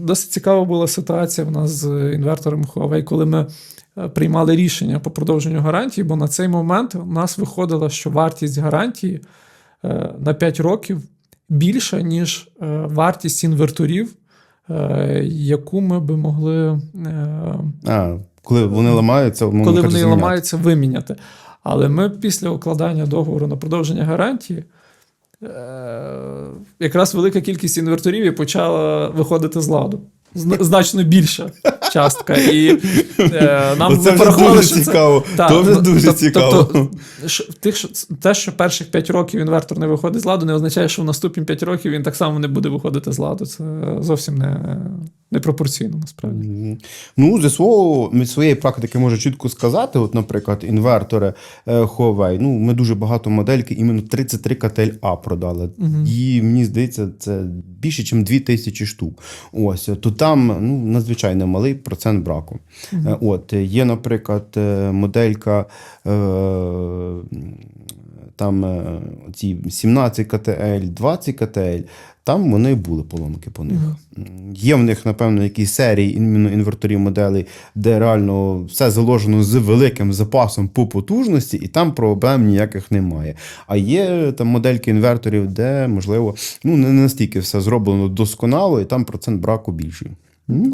досить цікава була ситуація в нас з інвертором Huawei, коли ми е, приймали рішення по продовженню гарантії, бо на цей момент у нас виходило, що вартість гарантії е, на 5 років більша, ніж е, вартість інверторів, яку ми би могли. А, коли вони ламаються, коли вони заміняти. ламаються, виміняти. Але ми після укладання договору на продовження гарантії. Е, Якраз велика кількість інверторів і почала виходити з ладу. Значно більша частка. І е, нам Оце порахували, дуже що це- цікаво. Так, То вже дуже тоб- цікаво. Тобто, тих, що, те, що перших 5 років інвертор не виходить з ладу, не означає, що в наступні 5 років він так само не буде виходити з ладу. Це зовсім не, не пропорційно насправді. Мгм. Ну, зі свого від своєї практики можу чітко сказати, от, наприклад, інвертори е, Huawei, ну, ми дуже багато модельки, іменно 33 КТЛ А продали. І мені здається, це більше, ніж 2 тисячі штук. Ось, то там ну, надзвичайно малий процент браку. Е, От, є, наприклад, е, моделька. Е, там е, ці 17 КТЛ, 20 КТЛ, там вони були поломки по них. М, Є в них, напевно, якісь серії інверторів моделей, де реально все заложено з великим запасом по потужності, і там проблем ніяких немає. А є там модельки інверторів, де, можливо, ну, не настільки все зроблено досконало, і там процент браку більший.